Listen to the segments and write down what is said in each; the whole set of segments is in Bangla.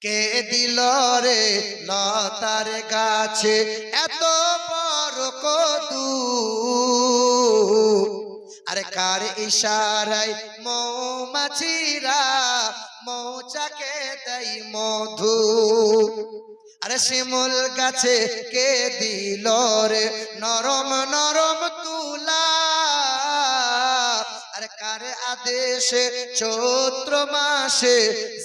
কে দিল রে লতার গাছে? এত বড় কদু। আরে কার ইশারায় মৌমাছিরা মৌচাকে দেয় মধু? আরে শিমুল গাছে কে দিল রে? নরম নরম তুলা আদেশে চৈত্র মাসে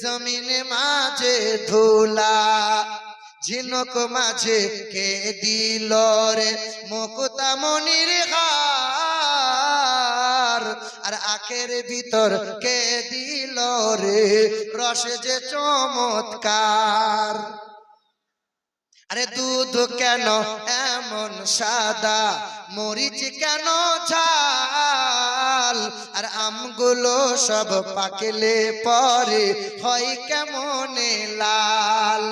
জমিনে মাঝে ধুলা, ঝিনুক মাঝে কে দিল রে মুকুতা মনির হার? আর আখের ভিতর কে দিল রে রস যে চমৎকার? আরে দুধ কেন এমন সাদা, মরিচ কেন ঝাল? আর আমগুলো সব পাকলে পরে হয় কেমনে লাল।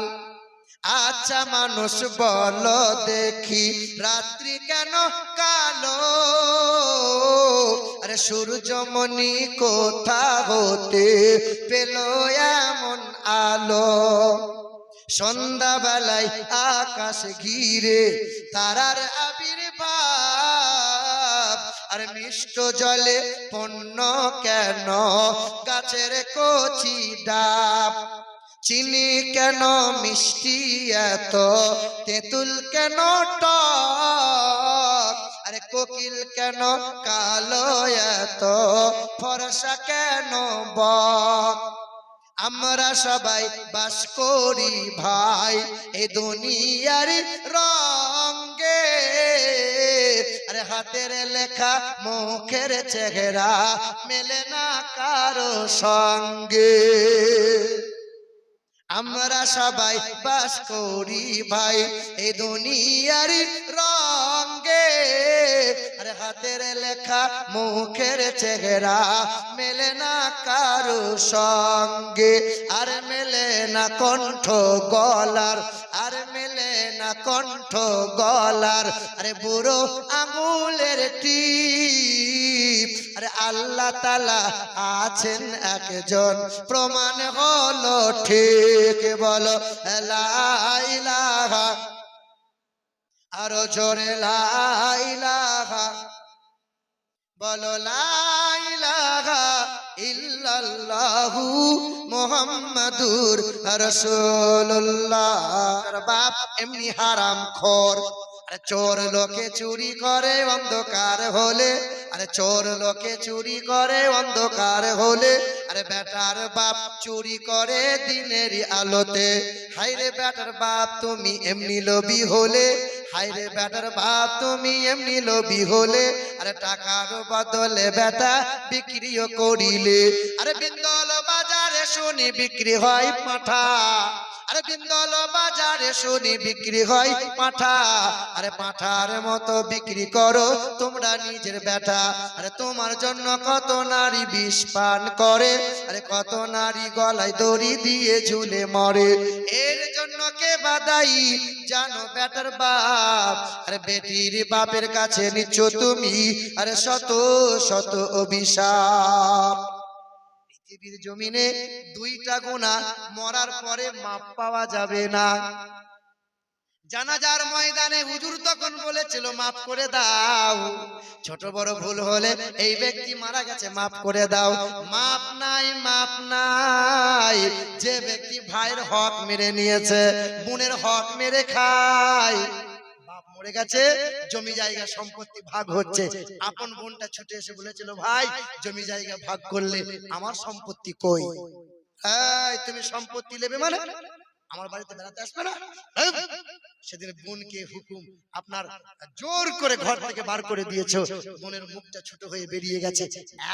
আচ্ছা মানুষ বলো দেখি, রাত্রি কেন কালো? আরে সূর্যমণি কোথা হতে পেল এমন আলো? সন্ধ্যাবেলায় আকাশ ঘিরে তারার আবির্ভাব আর মিষ্ট জলে পণ্য কেন? গাছের কচি ডাব চিনি কেন? মিষ্টি এত তেঁতুল কেন? টক আরে কোকিল কেন? কালো এত ফরসা কেন? বক আমরা সবাই বাস করি ভাই এ দুনিয়ার রঙ্গে হাতের লেখা, মুখের চেহারা মেলে না কারও সঙ্গে। আমরা সবাই বাস করি ভাই, এই দুনিয়ার রঙ্গে আরে হাতের লেখা, মুখের চেহারা মেলে না কারও সঙ্গে। আর মেলে না কণ্ঠ গলার না কণ্ঠ গলার, আরে বুড়ো আঙুলের টিপ। আরে আল্লাহ তালা আছেন একজন, প্রমাণ হলো ঠিক। বলো, লা ইলাহা, আরও জোরে লা ইলাহা। বলো, লা ইলাহা ইল্লাল্লাহু মুহাম্মাদুর বাপ এমনি হারাম খোর। আরে চোর লোকে চুরি করে অন্ধকার হলে। আরে চোর লোকে চুরি করে অন্ধকার হলে। আরে বেটার বাপ চুরি করে দিনের আলোতে। হাইরে বেটার বাপ, তুমি এমনি লোভী হলে। হাইরে বেটার বাপ, তুমি এমনি লোভি হলে, আরে টাকার বদলে বেটা বিক্রিও করিলে। আরে বিন্দল বাজারে শুনি বিক্রি হয় পাঠা। আরে বিন্দল বাজারে শুনি বিক্রি হয় পাঠা। আরে পাঠার মতো বিক্রি করো তোমরা নিজের বেটা আরে তোমার জন্য কত নারী বিষ পান করে। আরে কত নারী গলায় দড়ি দিয়ে ঝুলে মরে। এর জন্য কে বাদাই জানো বেটার বাপ। আরে বেটির বাপের কাছে নিচ্ছ তুমি। আরে শত শত অভিশাপ। পৃথিবীর জমিনে দুইটা গুণা মরার পরে মাপ পাওয়া যাবে না। জানাজার ময়দানে হুজুর তখন বলেছিল মাফ করে দাও। ছোট বড় ভুল হলে এই ব্যক্তি মারা গেছে মাফ করে দাও। মাপ নাই মাপ নাই। যে ব্যক্তি ভাইয়ের হক মেরে নিয়েছে, বোনের হক মেরে খায়। মরে গেছে, জমি জায়গা সম্পত্তি ভাগ হচ্ছে। আপন বোনটা ছুটে এসে বলেছিল, ভাই, জমি জায়গা ভাগ করলে আমার সম্পত্তি কই? তুমি সম্পত্তি নেবে মানে? আমার বাড়িতে বেড়াতে আসবে না? সেদিন বোনকে হুকুম আপনার জোর করে ঘর থেকে বার করে দিয়েছ। বোনের মুখটা ছোট হয়ে বেরিয়ে গেছে।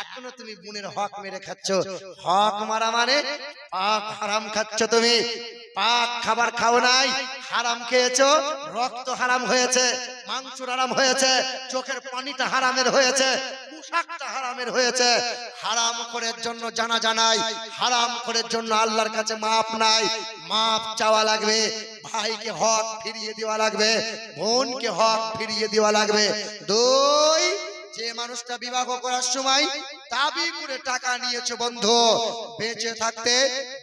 এখনও তুমি বোনের হক মেরে খাচ্ছ। হক মারা মানে পাক হারাম খাচ্ছ তুমি। পাক খাবার খাও নাই। হারাম খেয়েছো, রক্ত হারাম হয়েছে মাংস হারাম হয়েছে, চোখের পানিটা হারামের হয়েছে, পোশাকটা হারামের হয়েছে। হারাম করার জন্য জানা জানাই হারাম করার জন্য আল্লাহর কাছে মাপ নাই। মাপ চাওয়া লাগবে, ভাইকে হক ফিরিয়ে দেওয়া লাগবে, বোনকে হক ফিরিয়ে দেওয়া লাগবে। দুই, যে মানুষটা বিবাহ করার সময় দাবি করে টাকা নিয়েছো বন্ধু। বেঁচে থাকতে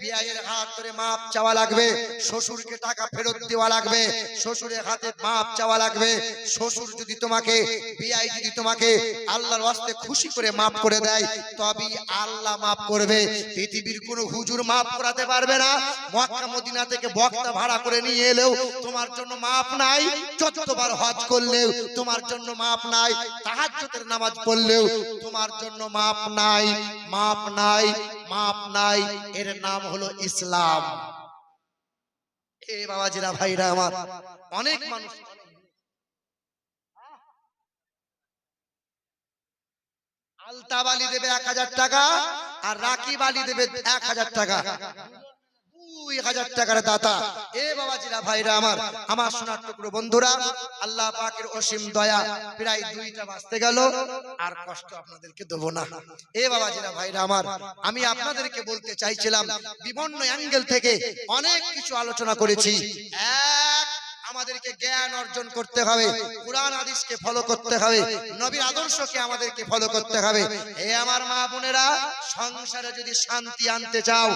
বিয়ের হাত ধরে মাপ চাওয়া লাগবে। শ্বশুরকে টাকা ফেরত দেওয়া লাগবে। শ্বশুরের হাতে মাপ চাওয়া লাগবে। শ্বশুর যদি তোমাকে, বিয়াই যদি তোমাকে আল্লাহর ওয়াস্তে খুশি করে মাফ করে দেয় তবে আল্লাহ মাফ করবে। পৃথিবীর কোনো হুজুর মাফ করাতে পারবে না। মক্কা, মদিনা থেকে বক্তা ভাড়া করে নিয়ে এলেও তোমার জন্য মাপ নাই। যতবার হজ করলেও তোমার জন্য মাপ নাই। তাহাজ্জুদের নামাজ পড়লেও তোমার জন্য মাপ নাই, মাপ নাই মাপ নাই, এর নাম হলো ইসলাম। এ ভাইরা আমার, অনেক মানুষ আলতা বালি দেবে এক হাজার টাকা আর রাখি বালি দেবে এক হাজার টাকা। দুই হাজার টাকার দাতা। এ বাবাজিরা, ভাইরা আমার আমার টুকরো বন্ধুরা, আল্লাহ পাকের অসীম দয়া প্রায় দুইটা বাঁচতে গেল, আর কষ্ট আপনাদেরকে দেবো না। এ বাবাজিরা, ভাইরা আমার, আমি আপনাদেরকে বলতে চাইছিলাম বিভিন্ন অ্যাঙ্গেল থেকে অনেক কিছু আলোচনা করেছি। আমাদেরকে জ্ঞান অর্জন করতে হবে, কোরআন, হাদিসকে ফলো করতে হবে, নবীর আদর্শকে আমাদেরকে ফলো করতে হবে। হে আমার মা বোনেরা, সংসারে যদি শান্তি আনতে চাও,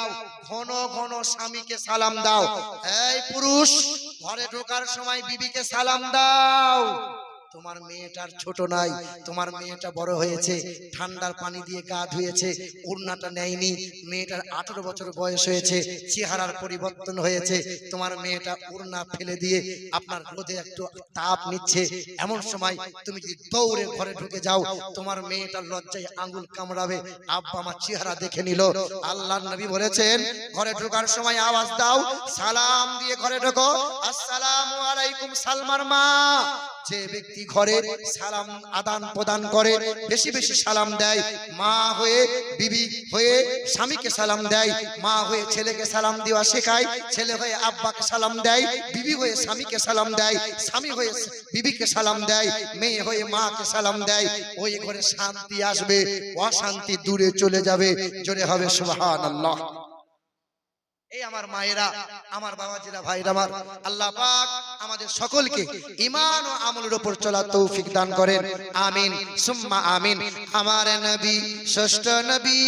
ঘন ঘন স্বামীকে সালাম দাও। এই পুরুষ, ঘরে ঢোকার সময় বিবিকে সালাম দাও। তোমার মেয়েটার ছোট নাই, তোমার মেয়েটা বড় হয়েছে, ঠান্ডার পানি দিয়ে গা ধুয়েছে, উড়নাটা নেয়নি, মেয়েটার আঠারো বছর বয়স হয়েছে, চেহারার পরিবর্তন হয়েছে, তোমার মেয়েটা উড়না ফেলে দিয়ে আপনার রোদে একটু তাপ নিচ্ছে। এমন সময় তুমি যদি দৌড়ে ঘরে ঢুকে যাও, তোমার মেয়েটার লজ্জায় আঙ্গুল কামড়াবে, আব্বা আমার চেহারা দেখে নিল। আল্লাহ নবী বলেছেন, ঘরে ঢোকার সময় আওয়াজ দাও, সালাম দিয়ে ঘরে ঢোকো, আসসালামু আলাইকুম সালমার মা। যে ব্যক্তি ঘরে সালাম আদান প্রদান করে, বেশি বেশি সালাম দেয়, মা হয়ে বিবি হয়ে স্বামীকে সালাম দেয়, মা হয়ে ছেলেকে সালাম দেওয়া শেখায়, ছেলে হয়ে আব্বাকে সালাম দেয়, বিবি হয়ে স্বামীকে সালাম দেয়, স্বামী হয়ে বিবিকে সালাম দেয়, মেয়ে হয়ে মাকে সালাম দেয়, ওই ঘরে শান্তি আসবে, অশান্তি দূরে চলে যাবে, জোরে হবে সুবহানাল্লাহ। এই আমার মায়েরা, আমার বাবাজিরা, ভাইরা আমার, আল্লাহ পাক আমাদের সকলকে ঈমান ও আমলের উপর চলা তৌফিক দান করেন। আমিন। সুম্মা আমিন। আমার নবী, ষষ্ঠ নবী,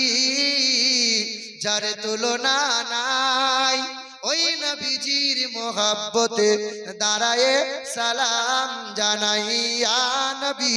যার তুলনা নাই, ওই নবীজির মোহাব্বতে দাঁড়ায়ে সালাম জানাইয়া নবী।